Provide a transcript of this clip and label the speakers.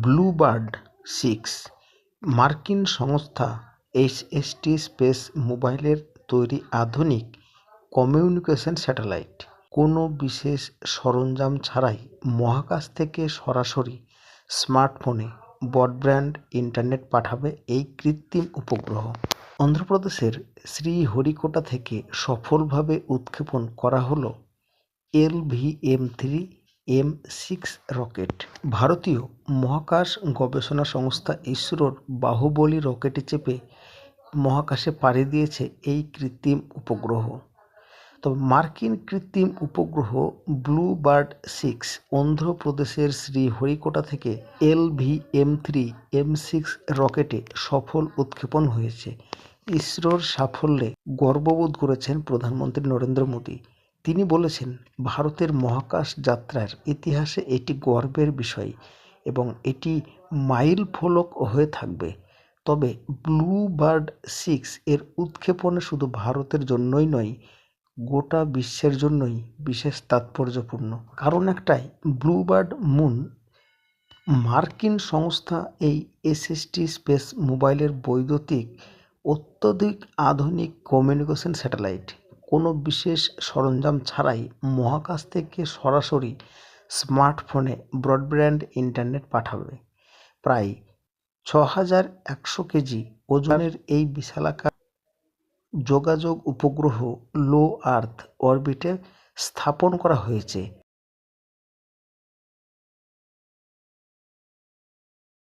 Speaker 1: Bluebird six মার্কিন সংস্থা HST space মোবাইলের তৈরি আধুনিক কমিউনিকেশন স্যাটেলাইট। কোনো বিশেষ সরঞ্জাম ছাড়াই মহাকাশ থেকে সরাসরি স্মার্টফোনে ব্রডব্যান্ড ইন্টারনেট পাঠাবে এই কৃত্রিম উপগ্রহ। অন্ধ্রপ্রদেশের শ্রীহরিকোটা থেকে সফলভাবে উৎক্ষেপণ করা হলো LVM three M six rocket. ভারতীয় মহাকাশ গবেষণা সংস্থা ইসরোর বাহুবলী রকেটে চেপে মহাকাশে পাড়ি দিয়েছে এই কৃত্রিম উপগ্রহ। তবে মার্কিন কৃত্রিম উপগ্রহ ব্লু বার্ড সিক্স অন্ধ্রপ্রদেশের শ্রীহরিকোটা থেকে L V M three M six রকেটে সফল উৎক্ষেপণ হয়েছে। ইসরোর সাফল্যে গর্ববোধ করেছেন প্রধানমন্ত্রী নরেন্দ্র মোদী। তিনি বলেছেন, ভারতের মহাকাশ যাত্রার ইতিহাসে এটি গর্বের বিষয় এবং এটি মাইল ফলক হয়ে থাকবে। তবে ব্লু বার্ড সিক্স এর উৎক্ষেপণ শুধু ভারতের জন্যই নয়, গোটা বিশ্বের জন্যই বিশেষ তাৎপর্যপূর্ণ। কারণ একটাই ব্লু বার্ড মুন, মার্কিন সংস্থা এই এসএসটি স্পেস মোবাইলের বৈদ্যুতিক, অত্যধিক আধুনিক কমিউনিকেশন স্যাটেলাইট। কোনো বিশেষ সরঞ্জাম ছাড়াই মহাকাশ থেকে সরাসরি স্মার্টফোনে ব্রডব্যান্ড ইন্টারনেট পাঠাবে। প্রায় ছ হাজার একশো কেজি ওজনের এই বিশালাকার যোগাযোগ উপগ্রহ লো আর্থ অরবিটে স্থাপন করা হয়েছে।